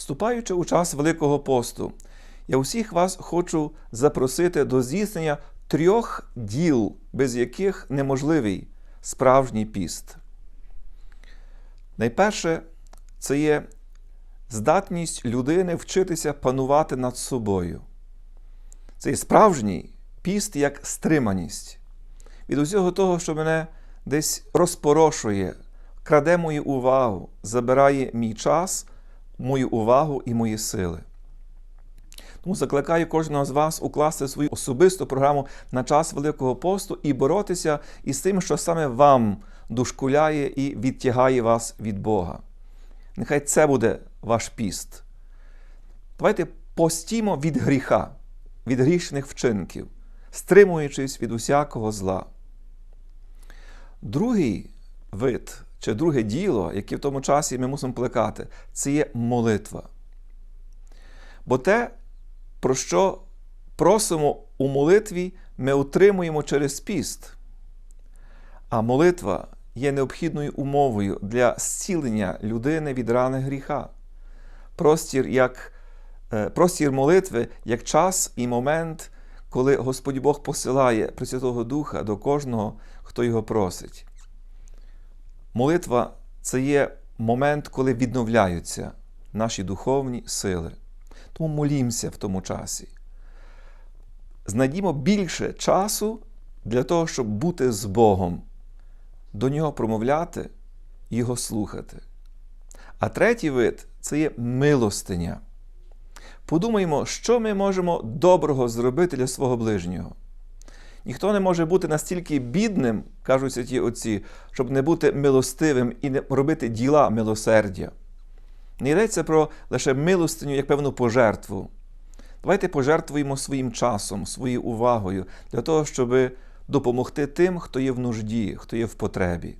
Вступаючи у час Великого посту, я усіх вас хочу запросити до здійснення трьох діл, без яких неможливий справжній піст. Найперше, це є здатність людини вчитися панувати над собою. Це є справжній піст як стриманість від усього того, що мене десь розпорошує, краде мою увагу, забирає мій час, мою увагу і мої сили. Тому закликаю кожного з вас укласти свою особисту програму на час Великого посту і боротися із тим, що саме вам дошкуляє і відтягає вас від Бога. Нехай це буде ваш піст. Давайте постімо від гріха, від грішних вчинків, стримуючись від усякого зла. Другий вид чи друге діло, яке в тому часі ми мусимо плекати, це є молитва. Бо те, про що просимо у молитві, ми отримуємо через піст. А молитва є необхідною умовою для зцілення людини від рани гріха. Простір, як, е, простір молитви як час і момент, коли Господь Бог посилає Пресвятого Духа до кожного, хто його просить. Молитва це є момент, коли відновляються наші духовні сили. Тому молімося в тому часі. Знайдімо більше часу для того, щоб бути з Богом, до нього промовляти, Його слухати. А третій вид це є милостиня. Подумаймо, що ми можемо доброго зробити для свого ближнього. Ніхто не може бути настільки бідним, кажуть святі отці, щоб не бути милостивим і не робити діла милосердя. Не йдеться про лише милостиню як певну пожертву. Давайте пожертвуємо своїм часом, своєю увагою для того, щоб допомогти тим, хто є в нужді, хто є в потребі.